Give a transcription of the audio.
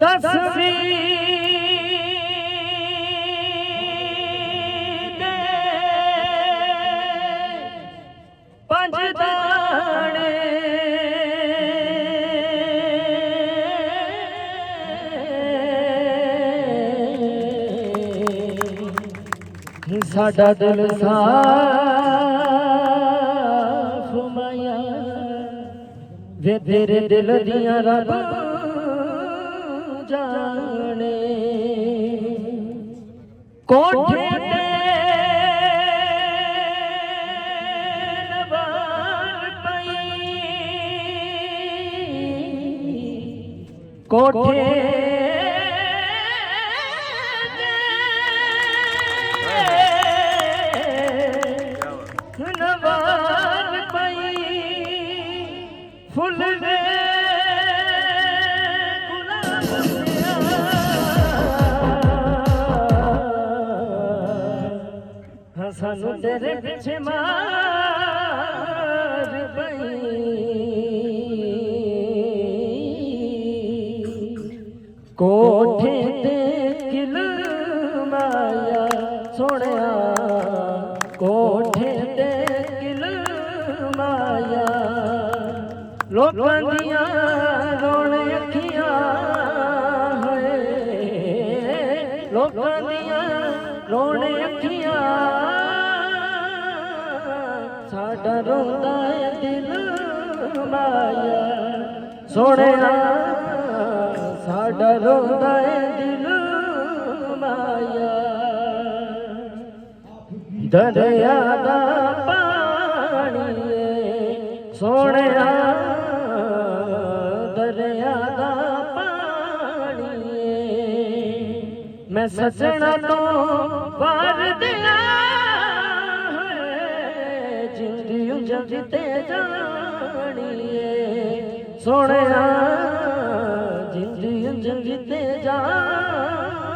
ਤਸਵੀਰ ਪੰਜ ਦਾਣੇ ਸਾਡਾ ਦਿਲ ਸਾਫ਼ ਮਾਇਆ। ਵੇ ਤੇਰੇ ਦਿਲ ਦੀਆਂ ਰੱਬ ਜਾਣੇ ਕੋਠੇ ਤੇ ਨਵਾਰ ਪਈ। ਕੋਠੇ ਫੁੱਲ ਹਾਂ ਸਾਨੂੰ ਤੇਰੇ ਪਿੱਛੇ ਮਾਰ ਪਈ। ਕੋਠੇ ਲੋਕਾਂ ਦੀਆਂ ਰੋਣ ਅੱਖੀਆਂ ਹੋਏ। ਲੋਕਾਂ ਦੀਆਂ ਰੋਣ ਅੱਖੀਆਂ। ਸਾਡਾ ਰੋਂਦਾ ਏ ਦਿਲ ਮਾਇਆ। ਸੋਹਣਿਆ, ਸਾਡਾ ਰੋਂਦਾ ਏ ਦਿਲ ਮਾਇਆ। ਦਰਿਆ ਦਾ ਪਾਣੀ ਏ, ਸੋਹਣਿਆ ਮੈਂ ਸੱਜਣਾ ਤੋਂ ਵਾਰ ਹੈ, ਜਿੰਦੀ ਉਂਝ ਤੇ ਜਾਣੀ ਏ ਸੋਹਣਿਆ, ਜਿੰਦੀ ਉਂਝ ਤੇ ਜਾਣੀ